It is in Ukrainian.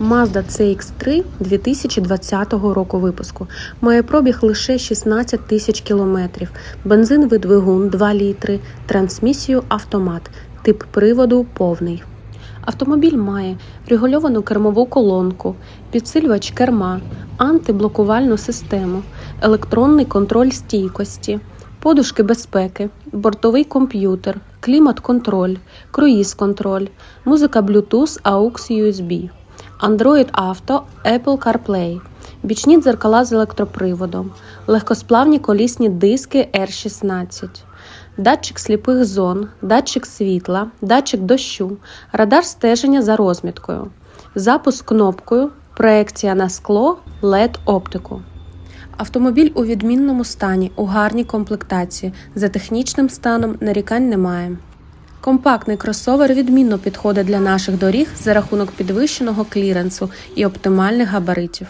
Mazda CX-3 2020 року випуску. Має пробіг лише 16 тисяч кілометрів. Бензиновий двигун 2 літри, трансмісію автомат, тип приводу повний. Автомобіль має регульовану кермову колонку, підсилювач керма, антиблокувальну систему, електронний контроль стійкості, подушки безпеки, бортовий комп'ютер, клімат-контроль, круїз-контроль, музика Bluetooth AUX USB, Android Auto, Apple CarPlay, бічні дзеркала з електроприводом, легкосплавні колісні диски R16, датчик сліпих зон, датчик світла, датчик дощу, радар стеження за розміткою, запуск кнопкою, проекція на скло, LED оптику. Автомобіль у відмінному стані, у гарній комплектації. За технічним станом нарікань немає. Компактний кросовер відмінно підходить для наших доріг за рахунок підвищеного кліренсу і оптимальних габаритів.